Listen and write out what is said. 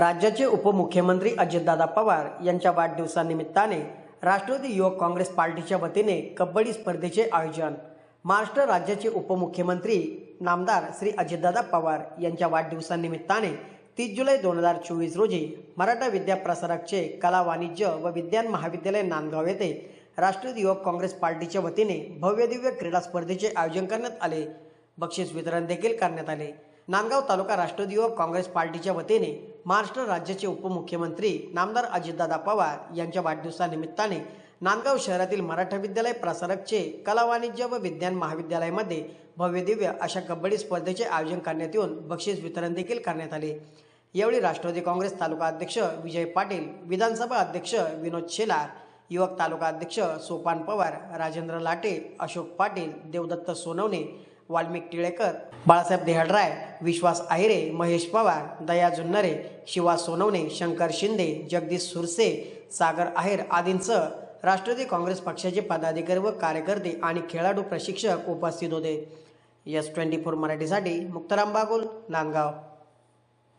राज्याचे उपमुख्यमंत्री अजितदादा पवार यांच्या वाढदिवसानिमित्ताने राष्ट्रवादी युवक काँग्रेस पार्टीच्या वतीने कबड्डी स्पर्धेचे आयोजन. महाराष्ट्र राज्याचे उपमुख्यमंत्री नामदार श्री अजितदादा पवार यांच्या वाढदिवसानिमित्ताने तीस जुलै दोन हजार चोवीस रोजी मराठा विद्या प्रसारकचे कला वाणिज्य व विज्ञान महाविद्यालय नांदगाव येथे राष्ट्रवादी युवक काँग्रेस पार्टीच्या वतीने भव्यदिव्य क्रीडा स्पर्धेचे आयोजन करण्यात आले. बक्षीस वितरण देखील करण्यात आले. नांदगाव तालुका राष्ट्रवादी युवक काँग्रेस पार्टीच्या वतीने महाराष्ट्र राज्याचे उपमुख्यमंत्री नामदार अजितदादा पवार यांच्या वाढदिवसानिमित्ताने नांदगाव शहरातील मराठा विद्यालय प्रसारकचे कला वाणिज्य व विज्ञान महाविद्यालयामध्ये भव्यदिव्य अशा कबड्डी स्पर्धेचे आयोजन करण्यात येऊन बक्षीस वितरण देखील करण्यात आले. यावेळी राष्ट्रवादी काँग्रेस तालुका अध्यक्ष विजय पाटील विधानसभा अध्यक्ष विनोद शेलार युवक तालुका अध्यक्ष सोपान पवार राजेंद्र लाटे अशोक पाटील देवदत्त सोनवणे वाल्मिक टिळेकर बाळासाहेब देहाडराय विश्वास आहिरे महेश पवार दया जुन्नरे शिवा सोनवणे शंकर शिंदे जगदीश सुरसे सागर आहेर आदींसह राष्ट्रवादी काँग्रेस पक्षाचे पदाधिकारी व कार्यकर्ते आणि खेळाडू प्रशिक्षक उपस्थित होते. यस ट्वेंटी फोर मराठीसाठी मुक्ताराम बागुल नांदगाव.